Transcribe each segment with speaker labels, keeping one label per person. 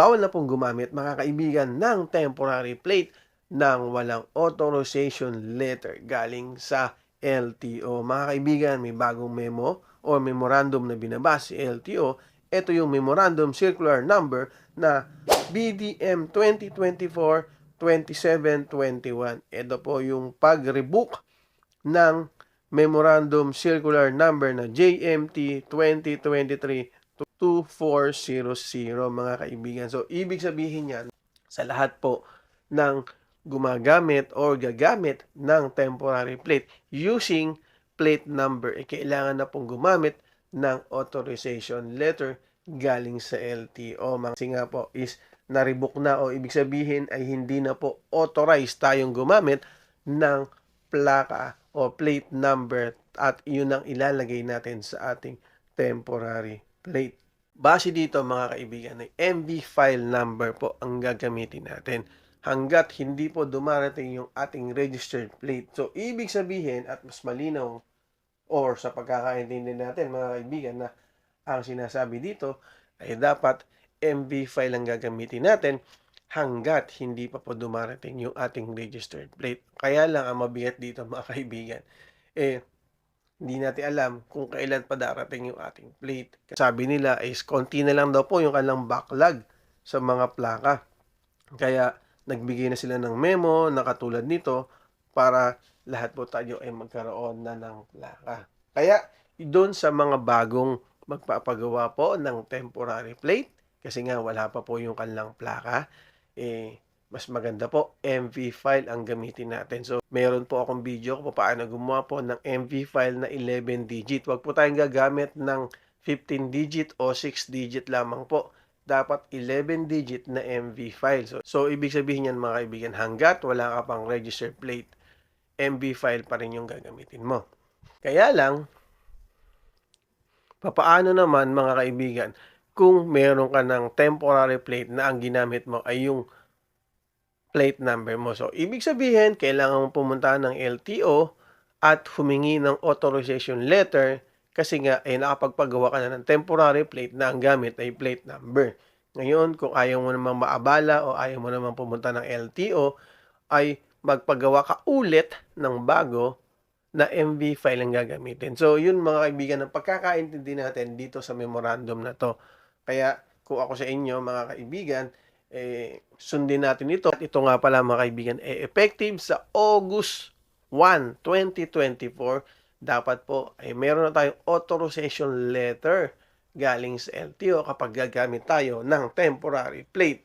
Speaker 1: bawal na pong gumamit mga kaibigan ng temporary plate ng walang authorization letter galing sa LTO. Mga kaibigan, may bagong memo o memorandum na binabas si LTO. Ito yung memorandum circular number na BDM 2024-2721. Ito po yung pag-rebook ng memorandum circular number na JMT 2023-2400 mga kaibigan. So, ibig sabihin yan, sa lahat po ng gumagamit or gagamit ng temporary plate using plate number, eh, kailangan na pong gumamit ng authorization letter galing sa LTO. Kasi nga po is na-revoke na o ibig sabihin ay hindi na po authorized tayong gumamit ng plaka o plate number at yun ang ilalagay natin sa ating temporary plate. Base dito mga kaibigan ay MV file number po ang gagamitin natin hanggat hindi po dumarating yung ating registered plate. So, ibig sabihin at mas malinaw or sa pagkakaintindi natin mga kaibigan na ang sinasabi dito ay dapat MV file ang gagamitin natin hanggat hindi pa po dumarating yung ating registered plate. Kaya lang ang mabigat dito mga kaibigan, eh, hindi natin alam kung kailan pa darating yung ating plate. Sabi nila is konti na lang daw po yung kanilang backlog sa mga plaka. Kaya nagbigay na sila ng memo na katulad nito para lahat po tayo ay magkaroon na ng plaka. Kaya doon sa mga bagong magpapagawa po ng temporary plate, kasi nga wala pa po yung kanilang plaka, eh, mas maganda po, MV file ang gamitin natin. So, meron po akong video kung paano gumawa po ng MV file na 11 digit. Huwag po tayong gagamit ng 15 digit o 6 digit lamang po. Dapat 11 digit na MV file. So, so ibig sabihin yan mga kaibigan, hanggat wala ka pang register plate, MV file pa rin yung gagamitin mo. Kaya lang, papaano naman mga kaibigan, kung meron ka ng temporary plate na ang ginamit mo ay yung plate number mo. So, ibig sabihin, kailangan mo pumunta ng LTO at humingi ng authorization letter kasi nga ay nakapagpagawa ka na ng temporary plate na ang gamit ay plate number. Ngayon, kung ayaw mo namang maabala o ayaw mo namang pumunta ng LTO, ay magpagawa ka ulit ng bago na MV file ang gagamitin. So, yun mga kaibigan, ang pagkakaintindi natin dito sa memorandum na to. Kaya, kung ako sa inyo, mga kaibigan, eh, sundin natin ito. At ito nga pala mga kaibigan, eh, effective sa August 1, 2024, dapat po ay meron na tayong authorization letter galing sa LTO kapag gagamit tayo ng temporary plate.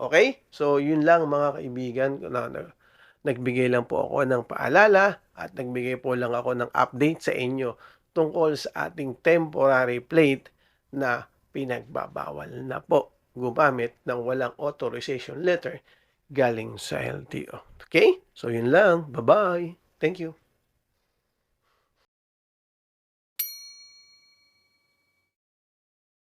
Speaker 1: Okay? So, yun lang mga kaibigan. Na, na, nagbigay lang po ako ng paalala at nagbigay po lang ako ng update sa inyo tungkol sa ating temporary plate na pinagbabawal na po gumamit ng walang authorization letter galing sa LTO. Okay? So, yun lang. Bye-bye. Thank you.